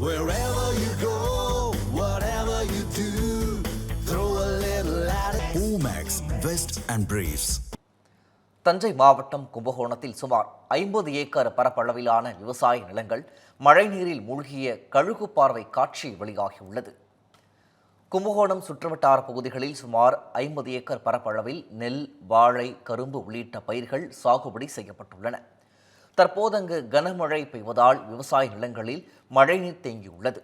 Wherever you go, whatever you do, throw a little at it. Omax, Vest and Briefs. Thanjai மாவட்டம் கும்பகோணத்தில் சுமார் ஐம்பது acre பரப்பளவிலான விவசாய நிலங்கள் மழைநீரில் மூழ்கிய கழுகு பார்வை காட்சி வெளியாகியுள்ளது கும்பகோணம் சுற்றுவட்டார பகுதிகளில் சுமார் ஐம்பது ஏக்கர் பரப்பளவில் நெல் வாழை கரும்பு உள்ளிட்ட பயிர்கள் சாகுபடி செய்யப்பட்டுள்ளன தற்போது அங்கு கனமழை பெய்வதால் விவசாய நிலங்களில் மழைநீர் தேங்கியுள்ளது.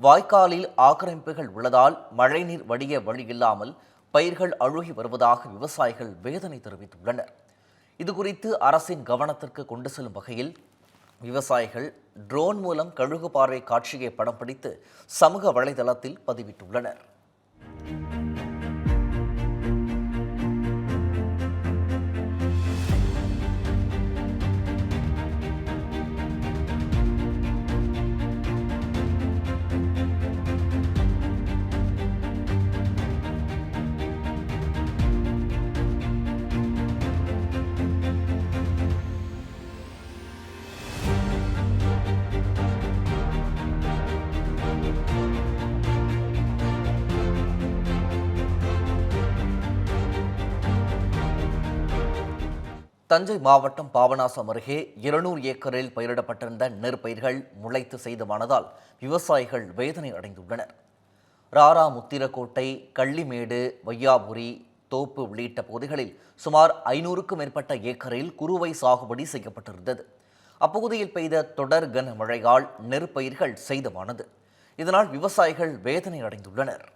வாய்க்காலில் ஆக்கிரமிப்புகள் உள்ளதால் மழைநீர் வடிய வழியில்லாமல் பயிர்கள் அழுகி வருவதாக விவசாயிகள் வேதனை தெரிவித்துள்ளனர். இதுகுறித்து அரசின் கவனத்திற்கு கொண்டு செல்லும் வகையில் விவசாயிகள் ட்ரோன் மூலம் கழுகு பார்வை காட்சியை படம் பிடித்து சமூக வலைதளத்தில் பதிவிட்டுள்ளனர். தஞ்சை மாவட்டம் பாபநாசம் அருகே இருநூறு ஏக்கரில் பயிரிடப்பட்டிருந்த நெற்பயிர்கள் முளைத்து செய்தமானதால் விவசாயிகள் வேதனை அடைந்துள்ளனர். ராரா முத்திரக்கோட்டை கள்ளிமேடு வையாபுரி தோப்பு உள்ளிட்ட பகுதிகளில் சுமார் ஐநூறுக்கும் மேற்பட்ட ஏக்கரில் குறுவை சாகுபடி செய்யப்பட்டிருந்தது. அப்பகுதியில் பெய்த தொடர் கன மழையால் நெற்பயிர்கள் சேதமானது இதனால் விவசாயிகள் வேதனை அடைந்துள்ளனர்.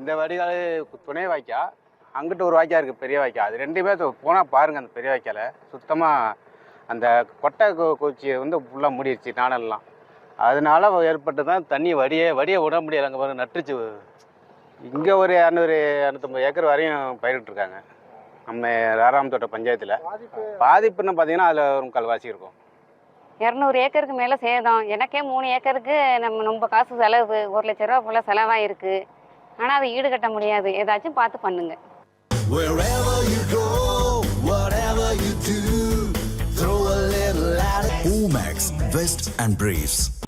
இந்த வடிகால் துணை வாய்க்கா அங்கிட்டு ஒரு வாய்க்கா இருக்குது பெரிய வாய்க்கா. அது ரெண்டுமே போனால் பாருங்கள் அந்த பெரிய வாய்க்கால. சுத்தமாக அந்த கொட்டை குச்சி குச்சியை வந்து ஃபுல்லாக மூடிடுச்சு நாணல்லாம். அதனால ஏற்பட்டு தான் தண்ணி வடியே வடிய விட முடியலை. அங்கே பாருங்க நட்டுச்சு இங்கே ஒரு இரநூறு இரநூத்தம்பது ஏக்கர் வரையும் பயிரிட்டுருக்காங்க. நம்ம ராராம் தோட்ட பஞ்சாயத்தில் பாதிப்புன்னு பார்த்தீங்கன்னா அதில் ஒரு முக்கால்வாசி இருக்கும். இரநூறு ஏக்கருக்கு மேலே சேதம். எனக்கே மூணு ஏக்கருக்கு நம்ம ரொம்ப காசு செலவு. ஒரு லட்ச ரூபா போல் இருக்குது ஆனால் அதை ஈடுகட்ட முடியாது ஏதாச்சும் பார்த்து பண்ணுங்க. Omax, Vest and Briefs.